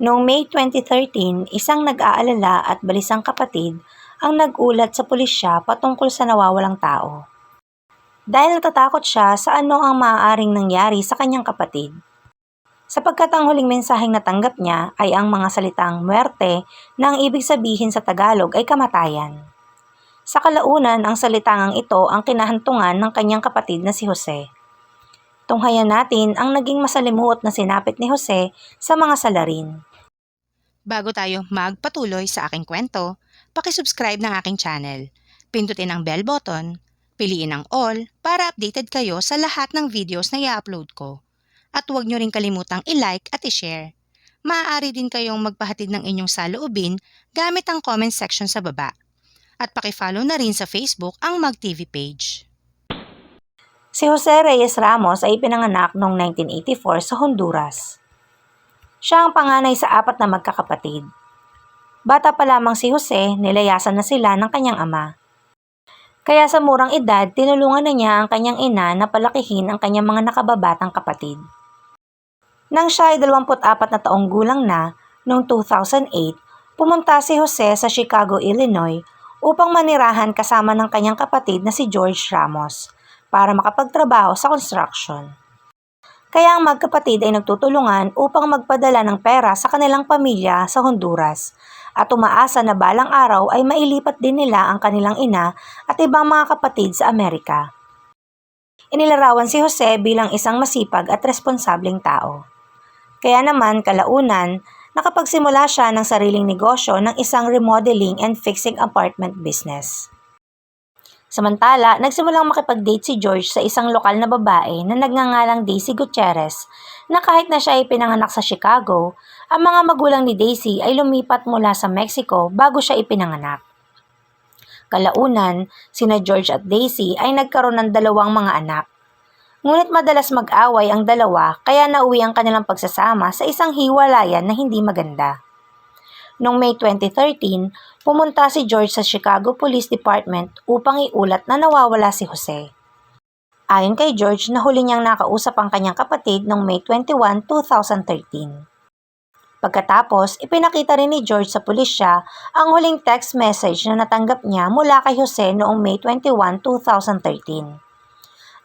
Noong May 2013, isang nag-aalala at balisang kapatid ang nag-ulat sa pulisya patungkol sa nawawalang tao. Dahil natatakot siya sa ano ang maaaring nangyari sa kanyang kapatid. Sapagkat ang huling mensaheng natanggap niya ay ang mga salitang muerte na ang ibig sabihin sa Tagalog ay kamatayan. Sa kalaunan, ang salitangang ito ang kinahantungan ng kanyang kapatid na si Jose. Tunghayan natin ang naging masalimuot na sinapit ni Jose sa mga salarin. Bago tayo magpatuloy sa aking kwento, pakisubscribe ng aking channel. Pindutin ang bell button, piliin ang all para updated kayo sa lahat ng videos na i-upload ko. At huwag nyo rin kalimutang i-like at i-share. Maaari din kayong magpahatid ng inyong saloobin gamit ang comment section sa baba. At pakifollow na rin sa Facebook ang MagTV page. Si Jose Reyes Ramos ay pinanganak noong 1984 sa Honduras. Siya ang panganay sa apat na magkakapatid. Bata pa lamang si Jose, nilayasan na sila ng kanyang ama. Kaya sa murang edad, tinulungan na niya ang kanyang ina na palakihin ang kanyang mga nakababatang kapatid. Nang siya ay 24 na taong gulang na, noong 2008, pumunta si Jose sa Chicago, Illinois upang manirahan kasama ng kanyang kapatid na si George Ramos para makapagtrabaho sa construction. Kaya ang magkapatid ay nagtutulungan upang magpadala ng pera sa kanilang pamilya sa Honduras at umaasa na balang araw ay mailipat din nila ang kanilang ina at ibang mga kapatid sa Amerika. Inilarawan si Jose bilang isang masipag at responsableng tao. Kaya naman kalaunan, nakapagsimula siya ng sariling negosyo ng isang remodeling and fixing apartment business. Samantala, nagsimulang makipag-date si George sa isang lokal na babae na nagngangalang Daisy Gutierrez na kahit na siya ay pinanganak sa Chicago, ang mga magulang ni Daisy ay lumipat mula sa Mexico bago siya ipinanganak. Kalaunan, sina George at Daisy ay nagkaroon ng dalawang mga anak. Ngunit madalas mag-away ang dalawa kaya nauwi ang kanilang pagsasama sa isang hiwalayan na hindi maganda. Noong May 2013, pumunta si George sa Chicago Police Department upang iulat na nawawala si Jose. Ayon kay George, nahuli niyang nakausap ang kanyang kapatid noong May 21, 2013. Pagkatapos, ipinakita rin ni George sa pulisya ang huling text message na natanggap niya mula kay Jose noong May 21, 2013.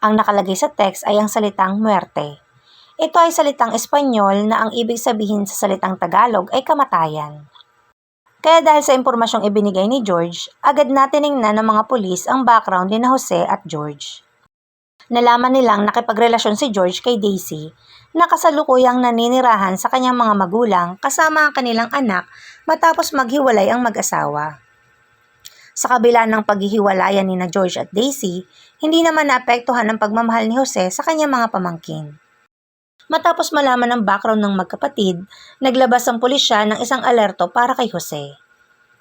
Ang nakalagay sa text ay ang salitang muerte. Ito ay salitang Espanyol na ang ibig sabihin sa salitang Tagalog ay kamatayan. Kaya dahil sa impormasyong ibinigay ni George, agad na tiningnan ng mga pulis ang background ni na Jose at George. Nalaman nilang nakipagrelasyon si George kay Daisy na kasalukuyang naninirahan sa kanyang mga magulang kasama ang kanilang anak matapos maghiwalay ang mag-asawa. Sa kabila ng paghihiwalayan ni na George at Daisy, hindi naman naapektuhan ang pagmamahal ni Jose sa kanyang mga pamangkin. Matapos malaman ang background ng magkapatid, naglabas ang pulisya ng isang alerto para kay Jose.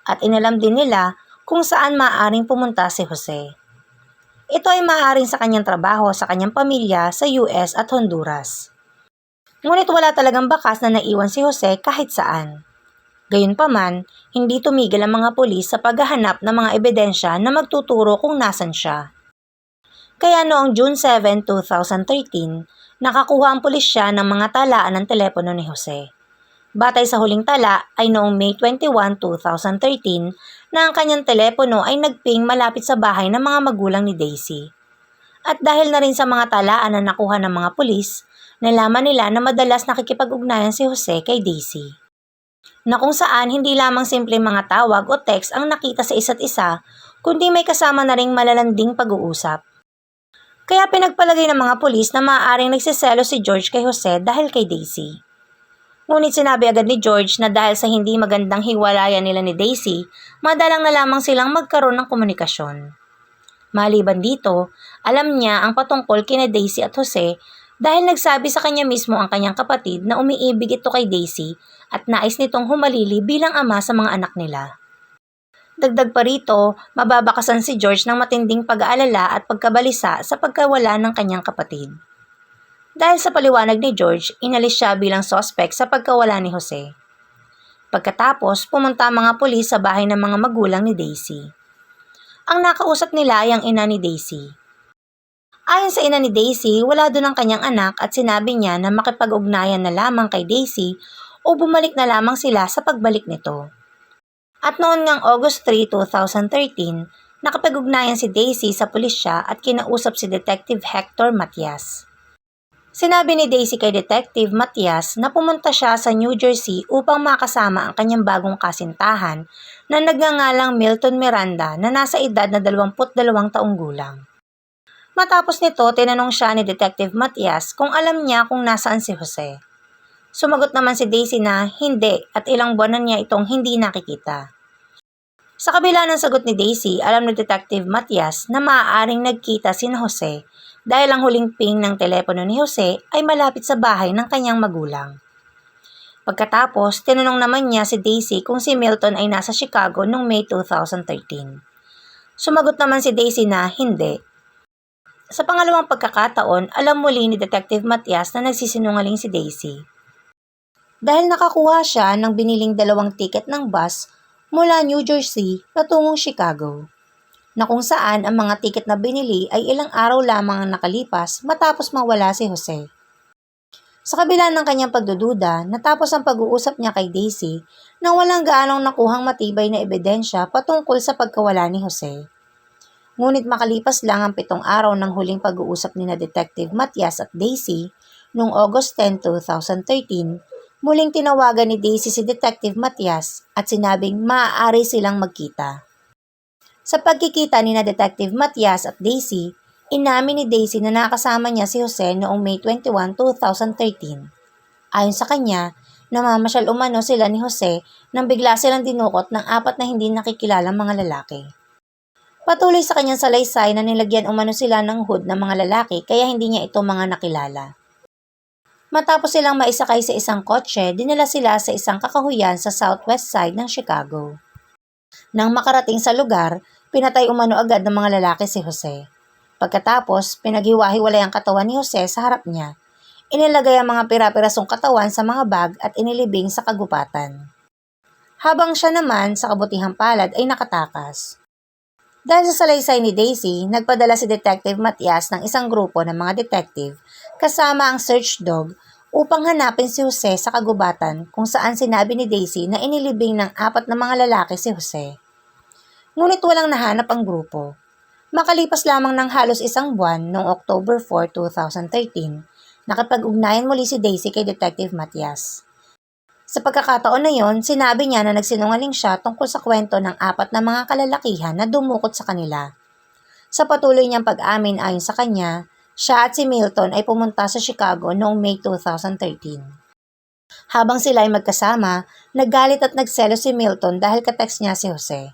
At inalam din nila kung saan maaaring pumunta si Jose. Ito ay maaaring sa kanyang trabaho sa kanyang pamilya sa US at Honduras. Ngunit wala talagang bakas na naiwan si Jose kahit saan. Gayunpaman, hindi tumigil ang mga pulis sa paghahanap ng mga ebidensya na magtuturo kung nasan siya. Kaya noong June 7, 2013, nakakuha ang pulisya ng mga talaan ng telepono ni Jose. Batay sa huling tala ay noong May 21, 2013 na ang kanyang telepono ay nagping malapit sa bahay ng mga magulang ni Daisy. At dahil na rin sa mga talaan na nakuha ng mga pulis, nalaman nila na madalas nakikipag-ugnayan si Jose kay Daisy na kung saan hindi lamang simpleng mga tawag o text ang nakita sa isa't isa, kundi may kasama na ring malalanding pag-uusap. Kaya pinagpalagay ng mga pulis na maaaring nagsiselo si George kay Jose dahil kay Daisy. Ngunit sinabi agad ni George na dahil sa hindi magandang hiwalayan nila ni Daisy, madalang na lamang silang magkaroon ng komunikasyon. Maliban dito, alam niya ang patungkol kina Daisy at Jose dahil nagsabi sa kanya mismo ang kanyang kapatid na umiibig ito kay Daisy at nais nitong humalili bilang ama sa mga anak nila. Dagdag pa rito, mababakasan si George ng matinding pag-aalala at pagkabalisa sa pagkawala ng kanyang kapatid. Dahil sa paliwanag ni George, inalis siya bilang sospek sa pagkawala ni Jose. Pagkatapos, pumunta ang mga pulis sa bahay ng mga magulang ni Daisy. Ang nakausap nila ay ang ina ni Daisy. Ayon sa ina ni Daisy, wala doon ang kanyang anak at sinabi niya na makipag-ugnayan na lamang kay Daisy o bumalik na lamang sila sa pagbalik nito. At noon ngang August 3, 2013, nakapag-ugnayan si Daisy sa pulisya at kinausap si Detective Hector Matias. Sinabi ni Daisy kay Detective Matias na pumunta siya sa New Jersey upang makasama ang kanyang bagong kasintahan na nagngangalang Milton Miranda na nasa edad na 22 taong gulang. Matapos nito, tinanong siya ni Detective Matias kung alam niya kung nasaan si Jose. Sumagot naman si Daisy na hindi at ilang buwan na niya itong hindi nakikita. Sa kabila ng sagot ni Daisy, alam ni Detective Matias na maaaring nagkita si Jose dahil ang huling ping ng telepono ni Jose ay malapit sa bahay ng kanyang magulang. Pagkatapos, tinanong naman niya si Daisy kung si Milton ay nasa Chicago noong May 2013. Sumagot naman si Daisy na hindi. Sa pangalawang pagkakataon, alam muli ni Detective Matias na nagsisinungaling si Daisy. Dahil nakakuha siya ng biniling dalawang tiket ng bus mula New Jersey patungong Chicago, na kung saan ang mga tiket na binili ay ilang araw lamang ang nakalipas matapos mawala si Jose. Sa kabila ng kanyang pagdududa, natapos ang pag-uusap niya kay Daisy na walang gaanong nakuhang matibay na ebidensya patungkol sa pagkawala ni Jose. Ngunit makalipas lang ang pitong araw ng huling pag-uusap ni na Detective Matias at Daisy noong August 10, 2013, muling tinawagan ni Daisy si Detective Matias at sinabing maaari silang magkita. Sa pagkikita ni na Detective Matias at Daisy, inamin ni Daisy na nakasama niya si Jose noong May 21, 2013. Ayon sa kanya, namamasyal umano sila ni Jose nang bigla silang dinukot ng apat na hindi nakikilalang mga lalaki. Patuloy sa kanyang salaysay na nilagyan umano sila ng hood ng mga lalaki kaya hindi niya ito mga nakilala. Matapos silang maisakay sa isang kotse, dinala sila sa isang kakahuyan sa southwest side ng Chicago. Nang makarating sa lugar, pinatay umano agad ng mga lalaki si Jose. Pagkatapos, pinaghiwa-hiwalay ang katawan ni Jose sa harap niya. Inilagay ang mga pira-pirasong katawan sa mga bag at inilibing sa kagupatan. Habang siya naman sa kabutihang palad ay nakatakas. Dahil sa salaysay ni Daisy, nagpadala si Detective Matias ng isang grupo ng mga detective kasama ang search dog upang hanapin si Jose sa kagubatan kung saan sinabi ni Daisy na inilibing ng apat na mga lalaki si Jose. Ngunit walang nahanap ang grupo. Makalipas lamang ng halos isang buwan noong October 4, 2013, nakipag-ugnayan muli si Daisy kay Detective Matias. Sa pagkakataon na yon, sinabi niya na nagsinungaling siya tungkol sa kwento ng apat na mga kalalakihan na dumukot sa kanila. Sa patuloy niyang pag-amin ayon sa kanya, siya at si Milton ay pumunta sa Chicago noong May 2013. Habang sila ay magkasama, naggalit at nagselo si Milton dahil katext niya si Jose.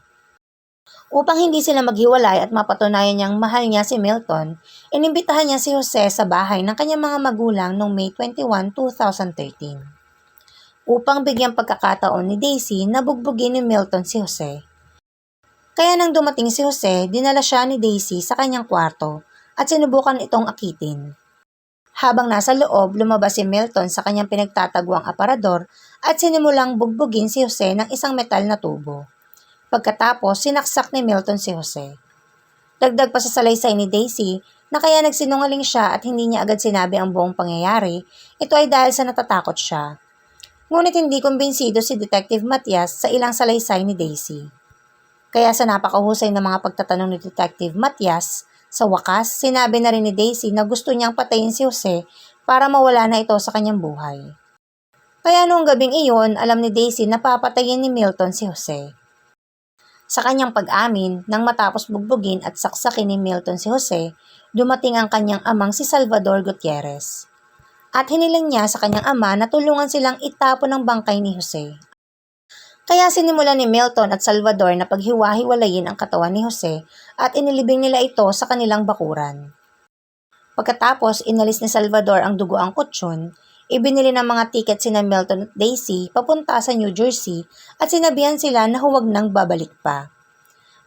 Upang hindi sila maghiwalay at mapatunayan niyang mahal niya si Milton, inimbitahan niya si Jose sa bahay ng kanyang mga magulang noong May 21, 2013 upang bigyang pagkakataon ni Daisy na bugbugin ni Milton si Jose. Kaya nang dumating si Jose, dinala siya ni Daisy sa kanyang kwarto at sinubukan itong akitin. Habang nasa loob, lumabas si Milton sa kanyang pinagtatagwang aparador at sinimulang bugbugin si Jose ng isang metal na tubo. Pagkatapos, sinaksak ni Milton si Jose. Dagdag pa sa salaysay ni Daisy na kaya nagsinungaling siya at hindi niya agad sinabi ang buong pangyayari, ito ay dahil sa natatakot siya. Ngunit hindi kumbinsido si Detective Matias sa ilang salaysay ni Daisy. Kaya sa napakahusay ng mga pagtatanong ni Detective Matias, sa wakas, sinabi na rin ni Daisy na gusto niyang patayin si Jose para mawala na ito sa kanyang buhay. Kaya noong gabing iyon, alam ni Daisy na papatayin ni Milton si Jose. Sa kanyang pag-amin, nang matapos bugbugin at saksakin ni Milton si Jose, dumating ang kanyang amang si Salvador Gutierrez at hiniling niya sa kanyang ama na tulungan silang itapon ng bangkay ni Jose. Kaya sinimula ni Milton at Salvador na paghiwa-hiwalayin ang katawan ni Jose at inilibing nila ito sa kanilang bakuran. Pagkatapos inalis ni Salvador ang dugo ang kutsyon, ibinili ng mga tiket sina Milton at Daisy papunta sa New Jersey at sinabihan sila na huwag nang babalik pa.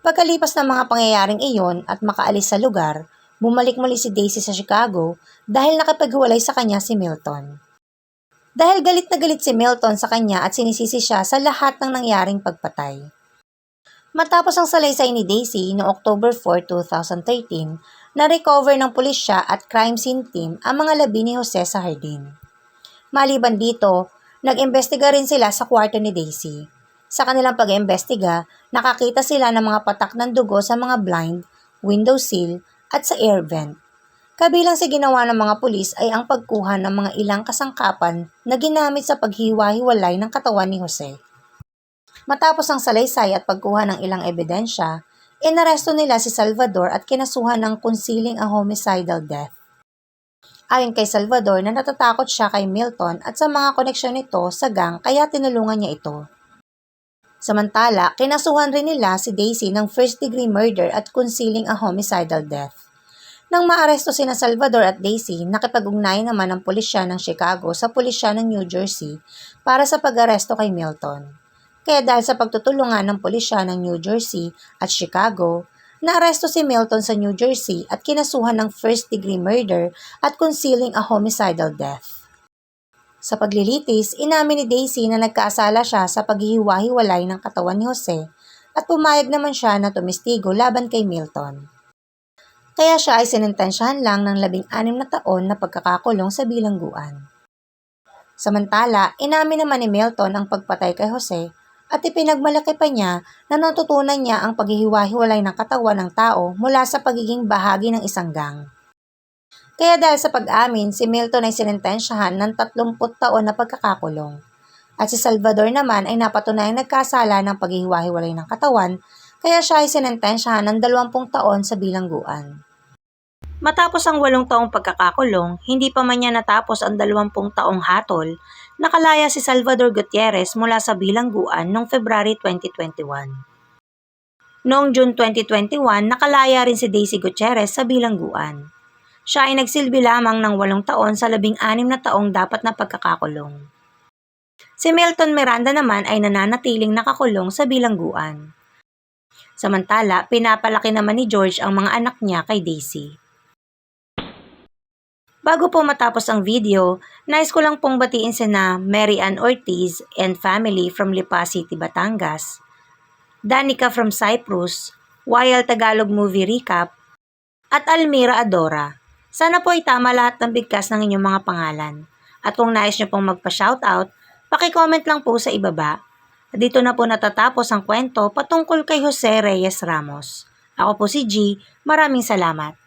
Pagkalipas ng mga pangyayaring iyon at makaalis sa lugar, bumalik muli si Daisy sa Chicago dahil nakapaghiwalay sa kanya si Milton. Dahil galit na galit si Milton sa kanya at sinisisi siya sa lahat ng nangyaring pagpatay. Matapos ang salaysay ni Daisy noong October 4, 2013, na-recover ng pulisya at crime scene team ang mga labi ni Jose sa hardin. Maliban dito, Nag-imbestiga rin sila sa kwarto ni Daisy. Sa kanilang pag-imbestiga, nakakita sila ng mga patak ng dugo sa mga blind, window sill, at sa air vent. Kabilang sa ginawa ng mga pulis ay ang pagkuha ng mga ilang kasangkapan na ginamit sa paghiwa-hiwalay ng katawan ni Jose. Matapos ang salaysay at pagkuha ng ilang ebidensya, inaresto nila si Salvador at kinasuhan ng concealing a homicidal death. Ayon kay Salvador na natatakot siya kay Milton at sa mga koneksyon nito sa gang kaya tinulungan niya ito. Samantala, kinasuhan rin nila si Daisy ng first degree murder at concealing a homicidal death. Nang maaresto sina Salvador at Daisy, nakipag-ugnayan naman ang pulisya ng Chicago sa pulisya ng New Jersey para sa pag-aresto kay Milton. Kaya dahil sa pagtutulungan ng pulisya ng New Jersey at Chicago, naaresto si Milton sa New Jersey at kinasuhan ng first degree murder at concealing a homicidal death. Sa paglilitis, inamin ni Daisy na nagkaasala siya sa paghihiwa-hiwalay ng katawan ni Jose at pumayag naman siya na tumistigo laban kay Milton. Kaya siya ay sinintensyahan lang ng labing anim na taon na pagkakakulong sa bilangguan. Samantala, inamin naman ni Milton ang pagpatay kay Jose at ipinagmalaki pa niya na natutunan niya ang paghihiwa-hiwalay ng katawan ng tao mula sa pagiging bahagi ng isang gang. Kaya dahil sa pag-amin, si Milton ay sinintensyahan ng 30 taon na pagkakakulong. At si Salvador naman ay napatunayang nagkasala ng paghihiwa-hiwalay ng katawan, kaya siya ay sinintensyahan ng 20 taon sa bilangguan. Matapos ang walong taong pagkakakulong, hindi pa man niya natapos ang 20 taong hatol, nakalaya si Salvador Gutierrez mula sa bilangguan noong February 2021. Noong June 2021, nakalaya rin si Daisy Gutierrez sa bilangguan. Siya ay nagsilbi lamang ng walong taon sa labing anim na taong dapat na pagkakakulong. Si Milton Miranda naman ay nananatiling nakakulong sa bilangguan. Samantala, pinapalaki naman ni George ang mga anak niya kay Daisy. Bago po matapos ang video, nais ko lang pong batiin sina Mary Ann Ortiz and family from Lipa City, Batangas, Danica from Cyprus, Wild Tagalog Movie Recap, at Almira Adora. Sana po ay tama lahat ng bigkas ng inyong mga pangalan. At kung nais nyo pong magpa-shoutout, pakicomment lang po sa ibaba. Dito na po natatapos ang kwento patungkol kay Jose Reyes Ramos. Ako po si G. Maraming salamat.